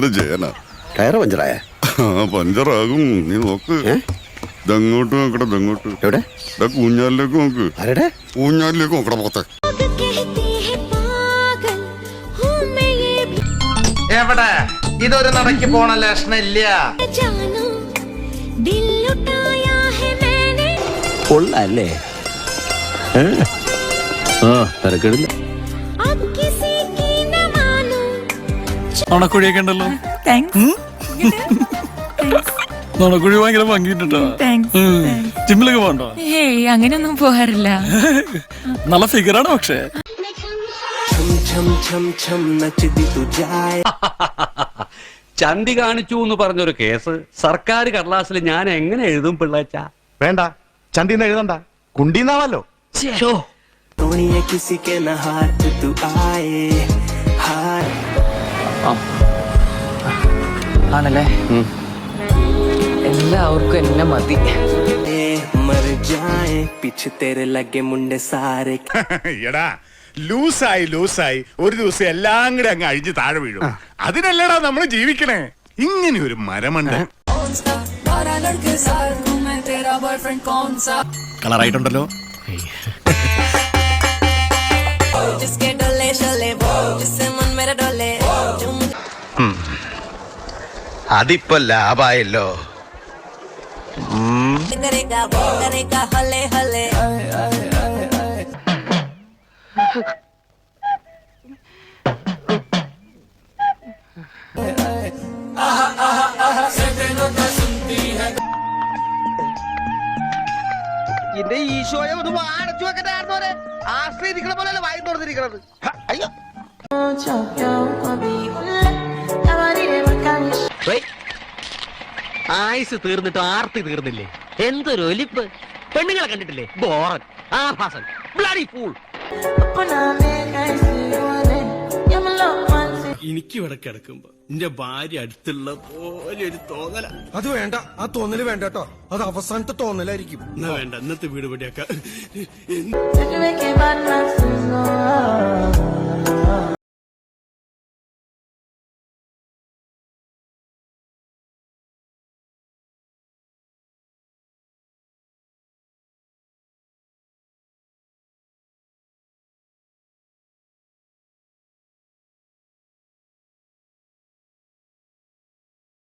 എന്തൊരു ജയന. ടയർ പഞ്ചറായ? പഞ്ചറാകും. നീ നോക്ക്. ഇതങ്ങോട്ട് നോക്കട്ടെ ഇതങ്ങോട്ട്. എവിടെ? കൂഞ്ഞാലിലേക്ക് നോക്ക്. ആരുടെ? ഊഞ്ഞാലിലേക്ക് നോക്കട പോത്തെ. എവിടെ? ഇതൊരു നടക്ക് പോണ ലക്ഷണില്ല കൊള്ളല്ലേ ആ തിരക്കെടില്ല. നുണക്കുഴിയൊക്കെ ഉണ്ടല്ലോ. താങ്ക്സ് നുണക്കുഴി ഭയങ്കര ഭംഗിട്ടോ താങ്ക്സ് ജിമ്മിലൊക്കെ പോകണ്ടോ? ഹേയ് അങ്ങനെയൊന്നും പോകാറില്ല. നല്ല ഫിഗറാണ് പക്ഷേ. ചന്തി കാണിച്ചു എന്ന് പറഞ്ഞൊരു കേസ്. സർക്കാർ കടലാസിൽ ഞാൻ എങ്ങനെ എഴുതും പിള്ളേച്ച? വേണ്ട. ചന്തി എഴുതണ്ട. കുണ്ടിന്നാവല്ലോ തോണിയ കിസി ആണല്ലേ? എല്ലാവർക്കും എന്നെ മതി. എടാ ലൂസായി ലൂസായി. ഒരു ദിവസം എല്ലാം കൂടെ അങ്ങ് അഴിഞ്ഞ് താഴെ വീഴും. അതിനല്ലടാ നമ്മൾ ജീവിക്കണേ. ഇങ്ങനെ ഒരു മരമുണ്ട്. കളറായിട്ടുണ്ടല്ലോ. Just അതിപ്പോ ലാഭായല്ലോ. എന്റെ ഈശോയെ ഒന്ന് വാടച്ചു വെക്കട്ടെ ആശ്രയിരിക്കണ പോലെ വായി തുറന്നിരിക്കണത്. അയ്യോ. ആയുസ് തീർന്നിട്ട് ആർത്തി തീർന്നില്ലേ? എന്തൊരു ഒലിപ്പ്. പെണ്ണുങ്ങളെ കണ്ടിട്ടില്ലേ? ബോറൻ ആഭാസൻ ബ്ലഡി ഫൂൾ എനിക്ക് ഇവിടെ കിടക്കുമ്പോ എന്റെ ഭാര്യ അടുത്തുള്ള പോലെ ഒരു തോന്നല. അത് വേണ്ട ആ തോന്നൽ വേണ്ട കേട്ടോ. അത് അവസാനത്തെ തോന്നലായിരിക്കും. എന്നാ വേണ്ട ഇന്നത്തെ വീട് പടിയാക്ക